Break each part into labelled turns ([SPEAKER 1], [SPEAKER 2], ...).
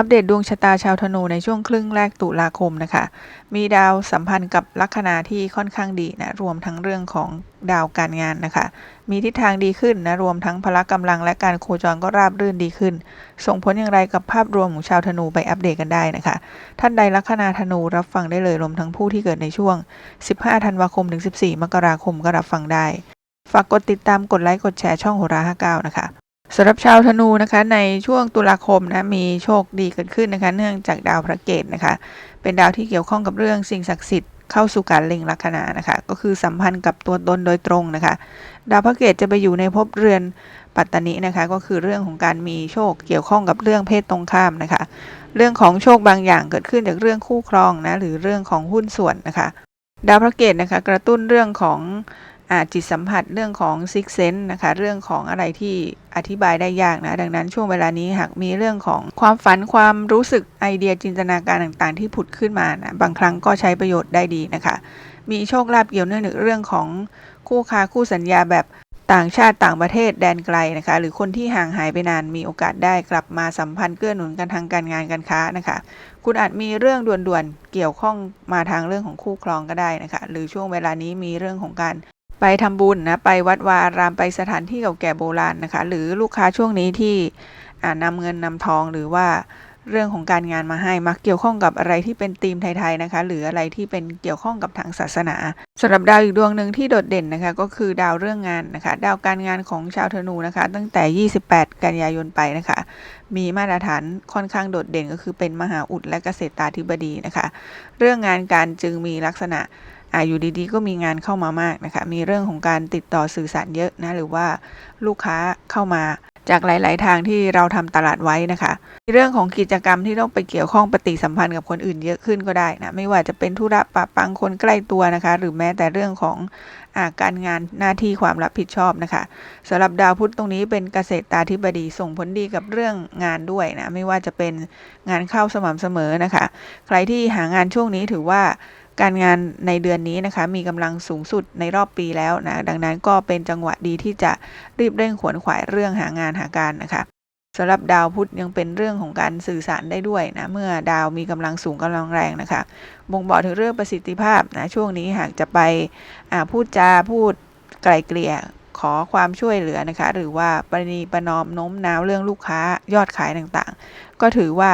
[SPEAKER 1] อัปเดตดวงชะตาชาวธนูในช่วงครึ่งแรกตุลาคมนะคะ มีดาวสัมพันธ์กับลัคนาที่ค่อนข้างดีนะ รวมทั้งเรื่องของดาวการงานนะคะ มีทิศทางดีขึ้นนะ รวมทั้งพละกำลังและการโคจรก็ราบรื่นดีขึ้น ส่งผลอย่างไรกับภาพรวมของชาวธนูไปอัปเดตกันได้นะคะ ท่านใดลัคนาธนูรับฟังได้เลยรวมทั้งผู้ที่เกิดในช่วง 15 ธันวาคมถึง 14 มกราคมก็รับฟังได้ ฝากกดติดตามกดไลค์กดแชร์ช่องโหรา59นะคะ สำหรับชาวธนูนะคะในช่วงตุลาคมนะมีโชคดีเกิดขึ้นนะคะ เนื่องจากดาวพระเกตนะคะ เป็นดาวที่เกี่ยวข้องกับเรื่องสิ่งศักดิ์สิทธิ์เข้าสู่การเล็งลัคนานะคะ ก็คือสัมพันธ์กับตัวตนโดยตรงนะคะ ดาวพระเกตจะไปอยู่ในภพเรือนปัตตนินะคะ ก็คือเรื่องของการมีโชคเกี่ยวข้องกับเรื่องเพศตรงข้ามนะคะ เรื่องของโชคบางอย่างเกิดขึ้นจากเรื่องคู่ครองนะหรือเรื่องของหุ้นส่วนนะคะ ดาวพระเกตนะคะ กระตุ้นเรื่องของ จิตสัมผัสเรื่องของซิกเซนนะคะ เรื่องของอะไรที่อธิบายได้ยากนะ ดังนั้นช่วงเวลานี้หากมีเรื่องของความฝันความรู้สึกไอเดียจินตนาการต่างๆ ที่ผุดขึ้นมานะบางครั้งก็ใช้ประโยชน์ได้ดีนะคะ มีโชคลาภเกี่ยวเนื่องเรื่องของคู่ค้าคู่สัญญาแบบต่างชาติต่างประเทศแดนไกลนะคะ หรือคนที่ห่างหายไปนานมีโอกาสได้กลับมาสัมพันธ์เกื้อหนุนกันทางการงานการค้านะคะ คุณอาจมีเรื่องด่วนๆเกี่ยวข้องมาทางเรื่องของคู่ครองก็ได้นะคะ หรือช่วงเวลานี้มีเรื่องของการ ไปทำบุญนะ ไปวัดวาอารามไปสถานที่เก่าแก่โบราณนะคะ หรือลูกค้าช่วงนี้ที่อ่านำเงินนำทองหรือว่าเรื่องของการงานมาให้มักเกี่ยวข้องกับอะไรที่เป็นธีมไทยๆนะคะ หรืออะไรที่เป็นเกี่ยวข้องกับทางศาสนาสำหรับดาวอีกดวงหนึ่งที่โดดเด่นนะคะ ก็คือดาวเรื่องงานนะคะ ดาวการงานของชาวธนูนะคะ ตั้งแต่ 28 กันยายนไปนะคะ มีมาตรฐานค่อนข้างโดดเด่นก็คือเป็นมหาอุดและเกษตราธิบดีนะคะ เรื่องงานการจึงมีลักษณะ อ่าอยู่ดีๆ ก็มีงานเข้ามามากนะคะ มีเรื่องของการติดต่อสื่อสารเยอะนะ หรือว่าลูกค้าเข้ามาจากหลาย ๆ ทางที่เราทำตลาดไว้นะคะมีเรื่องของกิจกรรมที่ต้องไปเกี่ยวข้องปฏิสัมพันธ์กับคนอื่นเยอะขึ้นก็ได้นะ ไม่ว่าจะเป็นธุระปะปังคนใกล้ตัวนะคะ หรือแม้แต่เรื่องของอาการงานหน้าที่ความรับผิดชอบนะคะสำหรับดาวพุธตรงนี้เป็นเกษตรตาธิบดีส่งผลดีกับเรื่องงานด้วยนะ ไม่ว่าจะเป็นงานเข้าสม่ำเสมอนะคะ ใครที่หางานช่วงนี้ถือว่า การงานในเดือนนี้นะคะ มีกำลังสูงสุดในรอบปีแล้วนะ ดังนั้นก็เป็นจังหวะดีที่จะรีบเร่งขวนขวายเรื่องหางานหาการนะคะสำหรับดาวพุธยังเป็นเรื่องของการสื่อสารได้ด้วยนะเมื่อดาวมีกำลังสูงกำลังแรงนะคะ บ่งบอกถึงเรื่องประสิทธิภาพนะช่วงนี้หากจะไปพูดจาพูดไกลเกลี่ยขอความช่วยเหลือนะคะ หรือว่าปณีประนอมโน้มน้าวเรื่องลูกค้ายอดขายต่างๆ ก็ถือว่า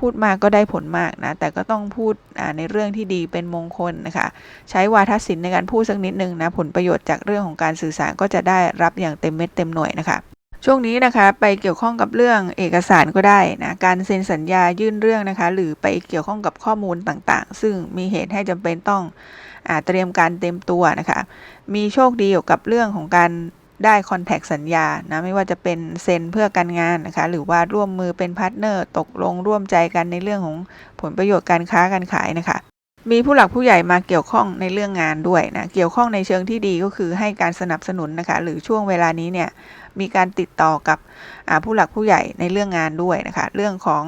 [SPEAKER 1] พูดมากก็ได้ผลมากนะ แต่ก็ต้องพูดในเรื่องที่ดีเป็นมงคลนะคะ ใช้วาทศิลป์ในการพูดสักนิดนึงนะ ผลประโยชน์จากเรื่องของการสื่อสารก็จะได้รับอย่างเต็มเม็ดเต็มหน่วยนะคะช่วงนี้นะคะไปเกี่ยวข้องกับเรื่องเอกสารก็ได้นะการเซ็นสัญญายื่นเรื่องนะคะ หรือไปเกี่ยวข้องกับข้อมูลต่างๆ ซึ่งมีเหตุให้จำเป็นต้องอเตรียมการเต็มตัวนะคะ มีโชคดีเกี่ยวกับเรื่องของการ ได้คอนแทคสัญญานะไม่ว่าจะเป็นเซ็นเพื่อการงานนะคะหรือว่าร่วมมือเป็นพาร์ทเนอร์ตกลงร่วมใจกันในเรื่องของผลประโยชน์การค้าการขายนะคะ มีผู้หลักผู้ใหญ่มาเกี่ยวข้องในเรื่องงานด้วยนะเกี่ยวข้องในเชิงที่ดีก็คือให้การสนับสนุนนะคะหรือช่วงเวลานี้เนี่ยมีการติดต่อกับผู้หลักผู้ใหญ่ในเรื่องงานด้วยนะคะเรื่องของ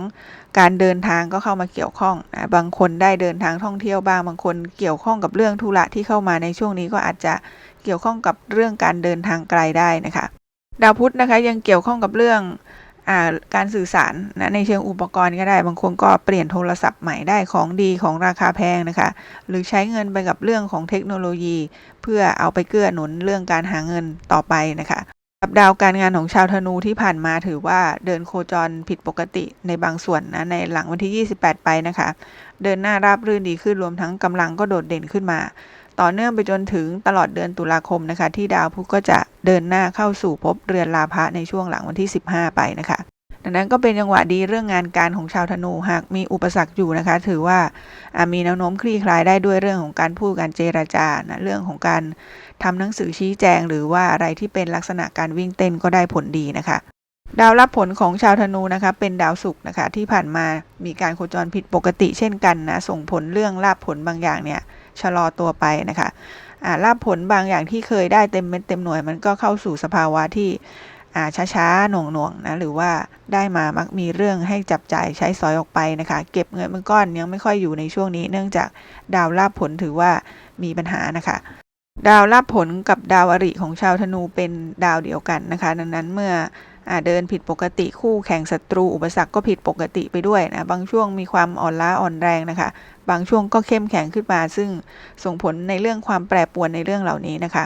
[SPEAKER 1] การเดินทางก็เข้ามาเกี่ยวข้องนะบางคนได้เดินทางท่องเที่ยวบ้างบางคนเกี่ยวข้องกับเรื่องธุระที่เข้ามาในช่วงนี้ก็อาจจะ เกี่ยวข้องกับเรื่องการเดินทางไกลได้นะคะ ดาวพุธนะคะยังเกี่ยวข้องกับเรื่องอการสื่อสารนะในเชิงอุปกรณ์ก็ได้ บางคนก็เปลี่ยนโทรศัพท์ใหม่ได้ของดีของราคาแพงนะคะ หรือใช้เงินไปกับเรื่องของเทคโนโลยี เพื่อเอาไปเกื้อหนุนเรื่องการหาเงินต่อไปนะคะกับดาวการงานของชาวธนูที่ผ่านมาถือว่าเดินโคจรผิดปกติในบางส่วนนะในหลังวันที่ 28 ไปนะคะ เดินหน้าราบรื่นดีขึ้นรวมทั้งกำลังก็โดดเด่นขึ้นมา ต่อเนื่องไปจนถึงตลอดเดือนตุลาคมนะคะ ที่ดาวพุธก็จะเดินหน้าเข้าสู่ภพเรือนลาภะในช่วงหลังวันที่ 15 ไปนะคะ ดังนั้นก็เป็นจังหวะดีเรื่องงานการของชาวธนูหากมีอุปสรรคอยู่นะคะ ถือว่ามีแนวโน้มคลี่คลายได้ด้วยเรื่องของการพูดการเจรจานะเรื่องของการทำหนังสือชี้แจง หรือว่าอะไรที่เป็นลักษณะการวิ่งเต้นก็ได้ผลดีนะคะดาวรับผลของชาวธนูนะคะ เป็นดาวศุกร์นะคะ ที่ผ่านมามีการโคจรผิดปกติเช่นกันนะ ส่งผลเรื่องลาบผลบางอย่างเนี่ย ชะลอตัวไปนะคะลาบผลบางอย่างที่เคยได้เต็มเม็ดเต็มหน่วย มันก็เข้าสู่สภาวะที่ช้าๆหน่วงๆนะหรือว่าได้มามักมีเรื่องให้จับจ่ายใช้สอยออกไปนะคะ เก็บเงินมันก้อนยังไม่ค่อยอยู่ในช่วงนี้ เนื่องจากดาวลาบผลถือว่ามีปัญหานะคะดาวลาบผลกับดาวอริของชาวธนูเป็นดาวเดียวกันนะคะ ดังนั้นเมื่อ เดินผิดปกติคู่แข่งศัตรูอุปสรรคก็ผิดปกติไปด้วยนะบางช่วงมีความอ่อนล้าอ่อนแรงนะคะ บางช่วงก็เข้มแข็งขึ้นมา ซึ่งส่งผลในเรื่องความแปรปรวนในเรื่องเหล่านี้นะคะ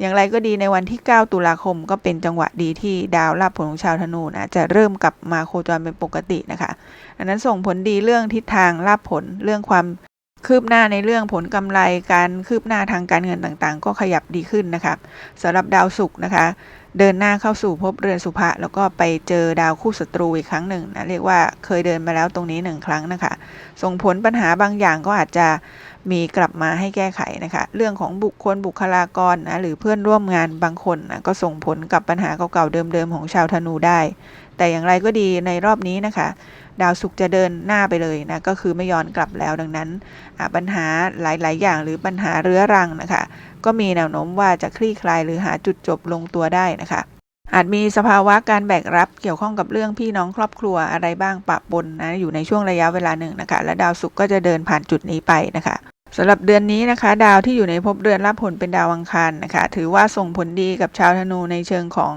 [SPEAKER 1] อย่างไรก็ดีในวันที่ 9 ตุลาคมก็เป็นจังหวะดีที่ดาวราบผลของชาวธนูนะจะเริ่มกลับมาโคจรเป็นปกตินะคะดังนั้นส่งผลดีเรื่องทิศทางลาบผลเรื่องความคืบหน้าในเรื่องผลกำไรการคืบหน้าทางการเงินต่างๆ ก็ขยับดีขึ้นนะคะสำหรับดาวศุกร์นะคะ เดินหน้าเข้าสู่พบเรือนสุภะแล้วก็ไปเจอดาวคู่ศัตรูอีกครั้งหนึ่งนะเรียกว่าเคยเดินมาแล้วตรงนี้หนึ่งครั้งนะคะ ส่งผลปัญหาบางอย่างก็อาจจะมีกลับมาให้แก้ไขนะคะ เรื่องของบุคคลบุคลากรนะหรือเพื่อนร่วมงานบางคนนะก็ส่งผลกับปัญหาเก่าๆเดิมๆของชาวธนูได้ แต่อย่างไรก็ดีในรอบนี้นะคะ ดาวศุกร์จะเดินหน้าไปเลยนะก็คือไม่ย้อนกลับแล้วดังนั้นปัญหาหลาย ๆ อย่างหรือปัญหาเรื้อรังนะคะ ก็มีแนวโน้มว่าจะคลี่คลายหรือหาจุดจบลงตัวได้นะคะอาจมีสภาวะการแบกรับเกี่ยวข้องกับเรื่องพี่น้องครอบครัวอะไรบ้างปะปนนะอยู่ในช่วงระยะเวลาหนึ่งนะคะ และดาวศุกร์ก็จะเดินผ่านจุดนี้ไปนะคะ สำหรับเดือนนี้นะคะ ดาวที่อยู่ในภพเดือนรับผลเป็นดาวอังคารนะคะ ถือว่าส่งผลดีกับชาวธนูในเชิงของ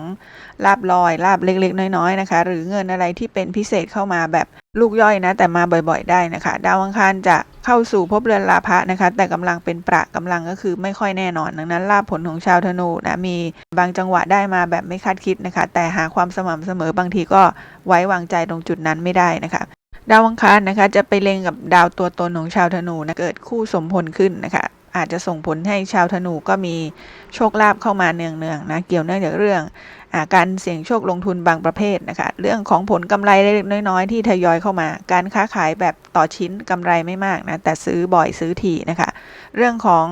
[SPEAKER 1] ลาบลอยลาบเล็กๆ น้อยๆนะคะ หรือเงินอะไรที่เป็นพิเศษเข้ามาแบบลูกย่อยนะ แต่มาบ่อยๆ ได้นะคะ ดาวอังคารจะเข้าสู่ภพเรือนลาภะนะคะ แต่กำลังเป็นประกำลังก็คือไม่ค่อยแน่นอน ดังนั้นลาภผลของชาวธนูนะมีบางจังหวะได้มาแบบไม่คาดคิดนะคะ แต่หาความสม่ำเสมอบางทีก็ไว้วางใจตรงจุดนั้นไม่ได้นะคะ ดาวอังคารนะคะ จะไปเล็งกับดาวตัวตนของชาวธนูนะเกิดคู่สมพลขึ้นนะคะ อาจจะส่งผลให้ชาวธนูก็มีโชคลาภเข้ามาเนืองๆนะเกี่ยวเนื่องจากเรื่องอาการเสี่ยงโชคลงทุนบางประเภทนะคะ เรื่องของผลกำไรเล็กๆน้อยๆ ที่ทยอยเข้ามา การค้าขายแบบต่อชิ้นกำไรไม่มากนะแต่ซื้อบ่อยซื้อถี่นะคะ เรื่องของ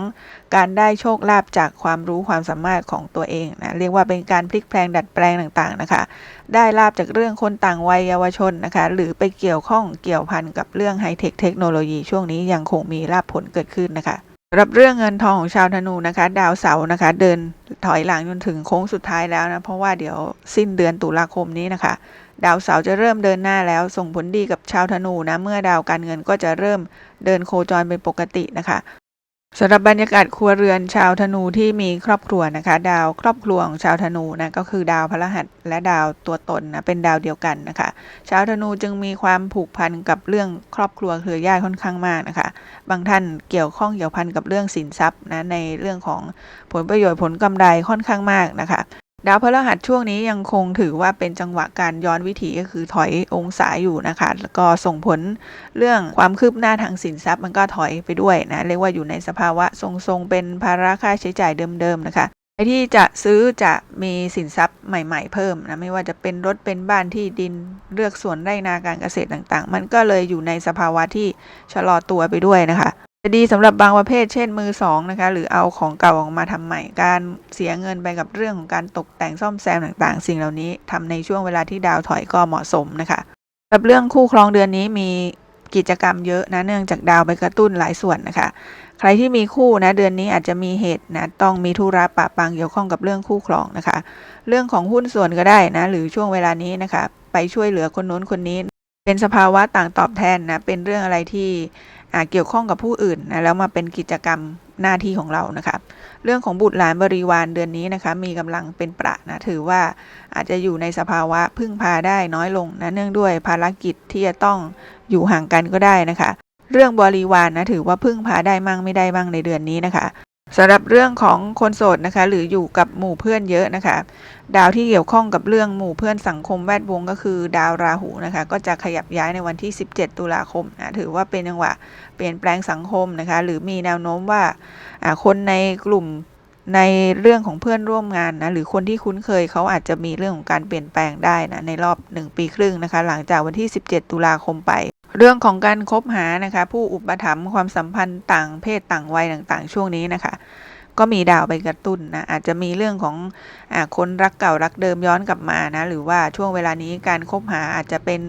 [SPEAKER 1] การได้โชคลาภจากความรู้ความสามารถของตัวเองนะเรียกว่าเป็นการพลิกแปลงดัดแปลงต่างๆนะคะ ได้ลาบจากเรื่องคนต่างวัยเยาวชนนะคะ หรือไปเกี่ยวข้องเกี่ยวพันกับเรื่องไฮเทคเทคโนโลยีช่วงนี้ยังคงมีลาบผลเกิดขึ้นนะคะสำหรับเรื่องเงินทองของชาวธนูนะคะ ดาวเสาร์นะคะ เดินถอยหลังจนถึงโค้งสุดท้ายแล้วนะเพราะว่าเดี๋ยวสิ้นเดือนตุลาคมนี้นะคะ ดาวเสาร์จะเริ่มเดินหน้าแล้ว ส่งผลดีกับชาวธนูนะเมื่อดาวการเงินก็จะเริ่มเดินโคจรเป็นปกตินะคะ สำหรับบรรยากาศครัวเรือนชาวธนูที่มีครอบครัวนะคะ ดาวครอบครัวของชาวธนูนะก็คือดาวพระหัสและดาวตัวตนนะเป็นดาวเดียวกันนะคะ ชาวธนูจึงมีความผูกพันกับเรื่องครอบครัวเครือญาติค่อนข้างมากนะคะ บางท่านเกี่ยวข้องเกี่ยวพันกับเรื่องสินทรัพย์นะในเรื่องของผลประโยชน์ผลกำไรค่อนข้างมากนะคะ ดาวพฤหัสช่วงนี้ยังคงถือว่าเป็นจังหวะการย้อนวิถีก็คือถอยองศาอยู่นะคะ แล้วก็ส่งผลเรื่องความคืบหน้าทางสินทรัพย์มันก็ถอยไปด้วยนะ เรียกว่าอยู่ในสภาวะทรงๆ เป็นภาระค่าใช้จ่ายเดิมๆนะคะใครที่จะซื้อจะมีสินทรัพย์ใหม่ ๆ เพิ่มนะไม่ว่าจะเป็นรถเป็นบ้านที่ดินเลือกสวนไร่นาการเกษตรต่างๆ มันก็เลยอยู่ในสภาวะที่ชะลอตัวไปด้วยนะคะ จะดีสำหรับบางประเภทเช่นมือสองนะคะ หรือเอาของเก่าออกมาทำใหม่ การเสียเงินไปกับเรื่องของการตกแต่งซ่อมแซมต่างๆ สิ่งเหล่านี้ทำในช่วงเวลาที่ดาวถอยก็เหมาะสมนะคะสำหรับเรื่องคู่ครองเดือนนี้มีกิจกรรมเยอะนะเนื่องจากดาวไปกระตุ้นหลายส่วนนะคะ ใครที่มีคู่นะเดือนนี้อาจจะมีเหตุนะต้องมีธุระปะปังเกี่ยวข้องกับเรื่องคู่ครองนะคะ เรื่องของหุ้นส่วนก็ได้นะหรือช่วงเวลานี้นะคะ ไปช่วยเหลือคนโน้นคนนี้ เป็นสภาวะต่างตอบแทนนะ เป็นเรื่องอะไรที่เกี่ยวข้องกับผู้อื่นนะ แล้วมาเป็นกิจกรรมหน้าที่ของเรานะคะเรื่องของบุตรหลานบริวารเดือนนี้นะคะ มีกำลังเป็นประนะ ถือว่าอาจจะอยู่ในสภาวะพึ่งพาได้น้อยลงนะ เนื่องด้วยภารกิจที่จะต้องอยู่ห่างกันก็ได้นะคะ เรื่องบริวารนนะ ถือว่าพึ่งพาได้มั่งไม่ได้มั่งในเดือนนี้นะคะ สำหรับเรื่องของคนโสดนะคะ หรืออยู่กับหมู่เพื่อนเยอะนะคะ ดาวที่เกี่ยวข้องกับเรื่องหมู่เพื่อนสังคมแวดวงก็คือดาวราหูนะคะ ก็จะขยับย้ายในวันที่ 17 ตุลาคมนะถือว่าเป็นจังหวะเปลี่ยนแปลงสังคมนะคะ หรือมีแนวโน้มว่าคนในกลุ่มในเรื่องของเพื่อนร่วมงานนะหรือคนที่คุ้นเคยเขาอาจจะมีเรื่องของการเปลี่ยนแปลงได้นะในรอบ 1 ปีครึ่งนะคะ หลังจากวันที่ 17 ตุลาคมไป เรื่องของการคบหานะคะ ผู้อุปถัมภ์ความสัมพันธ์ต่างเพศต่างวัยต่างๆ ช่วงนี้นะคะ ก็มีดาวไปกระตุ้นนะอาจจะมีเรื่องของอคนรักเก่ารักเดิมย้อนกลับมานะหรือว่าช่วงเวลานี้การคบหาอาจจะเป็น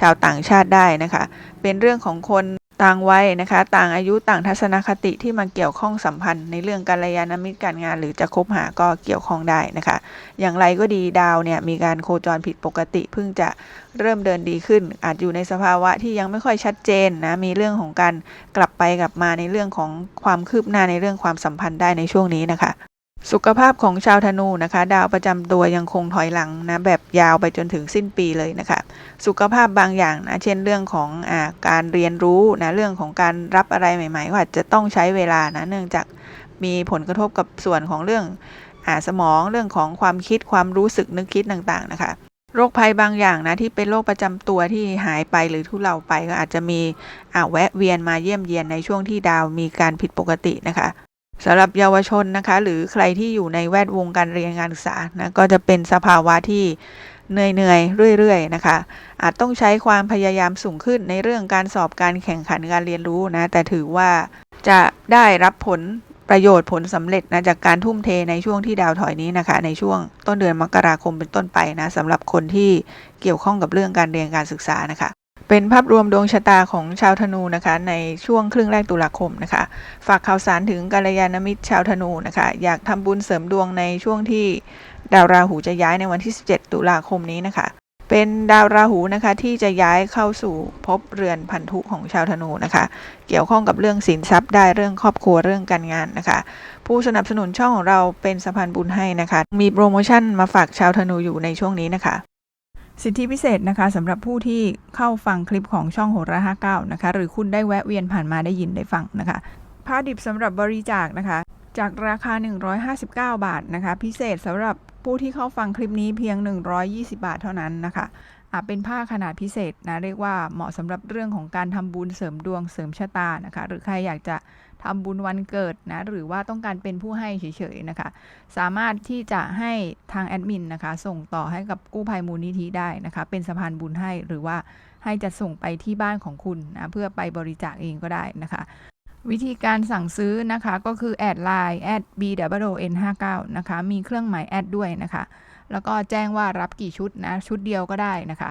[SPEAKER 1] ชาวต่างชาติได้นะคะ เป็นเรื่องของคน ต่างวัยนะคะ ต่างอายุต่างทัศนคติที่มาเกี่ยวข้องสัมพันธ์ในเรื่องการยานมิตรการงาน หรือจะคบหาก็เกี่ยวข้องได้นะคะ อย่างไรก็ดีดาวเนี่ยมีการโคจรผิดปกติเพิ่งจะเริ่มเดินดีขึ้น อาจอยู่ในสภาวะที่ยังไม่ค่อยชัดเจนนะมีเรื่องของการกลับไปกลับมาในเรื่องของความคืบหน้าในเรื่องความสัมพันธ์ได้ในช่วงนี้นะคะ สุขภาพของชาวธนูนะคะ ดาวประจำตัวยังคงถอยหลังนะแบบยาวไปจนถึงสิ้นปีเลยนะคะ สุขภาพบางอย่างนะเช่นเรื่องของอาการเรียนรู้นะเรื่องของการรับอะไรใหม่ๆก็อาจจะต้องใช้เวลานะเนื่องจากมีผลกระทบกับส่วนของเรื่องอาสมองเรื่องของความคิดความรู้สึกนึกคิดต่างๆนะคะโรคภัยบางอย่างนะที่เป็นโรคประจำตัวที่หายไปหรือทุเลาไปก็อาจจะมีอ่าแวะเวียนมาเยี่ยมเยียนในช่วงที่ดาวมีการผิดปกตินะคะ สำหรับเยาวชนนะคะ หรือใครที่อยู่ในแวดวงการเรียนการศึกษานะก็จะเป็นสภาวะที่เหนื่อยๆเรื่อยๆนะคะ อาจต้องใช้ความพยายามสูงขึ้นในเรื่องการสอบการแข่งขันการเรียนรู้นะ แต่ถือว่าจะได้รับผลประโยชน์ผลสำเร็จนะจากการทุ่มเทในช่วงที่ดาวถอยนี้นะคะ ในช่วงต้นเดือนมกราคมเป็นต้นไปนะสำหรับคนที่เกี่ยวข้องกับเรื่องการเรียนการศึกษานะคะ เป็นภาพรวมดวงชะตาของชาวธนูนะคะ ในช่วงครึ่งแรกตุลาคมนะคะ ฝากข่าวสารถึงกัลยาณมิตรชาวธนูนะคะ อยากทำบุญเสริมดวงในช่วงที่ดาวราหูจะย้ายในวันที่ 17 ตุลาคมนี้นะคะ เป็นดาวราหูนะคะที่จะย้ายเข้าสู่ภพเรือนพันธุของชาวธนูนะคะ เกี่ยวข้องกับเรื่องสินทรัพย์ได้เรื่องครอบครัวเรื่องการงานนะคะ ผู้สนับสนุนช่องของเราเป็นสะพานบุญให้นะคะ มีโปรโมชั่นมาฝากชาวธนูอยู่ในช่วงนี้นะคะ สิทธิพิเศษนะคะสำหรับผู้ที่เข้าฟังคลิปของช่องโหรา59นะคะ หรือคุณได้แวะเวียนผ่านมาได้ยินได้ฟังนะคะผ้าดิบสำหรับบริจาคนะคะ จากราคา 159 บาทนะคะ พิเศษสำหรับผู้ที่เข้าฟังคลิปนี้เพียง 120 บาทเท่านั้นนะคะอะเป็นผ้าขนาดพิเศษนะเรียกว่าเหมาะสำหรับเรื่องของการทำบุญเสริมดวงเสริมชะตานะคะ หรือใครอยากจะ ทำบุญวันเกิดนะหรือว่าต้องการเป็นผู้ให้เฉยๆนะคะ สามารถที่จะให้ทางแอดมินนะคะ ส่งต่อให้กับกู้ภัยมูลนิธิได้นะคะ เป็นสะพานบุญให้หรือว่าให้จะส่งไปที่บ้านของคุณนะเพื่อไปบริจาคเองก็ได้นะคะวิธีการสั่งซื้อนะคะก็คือแอดไลน์แอด b w n 5 9นะคะ มีเครื่องหมายแอดด้วยนะคะ แล้วก็แจ้งว่ารับกี่ชุดนะ ชุดเดียวก็ได้นะคะ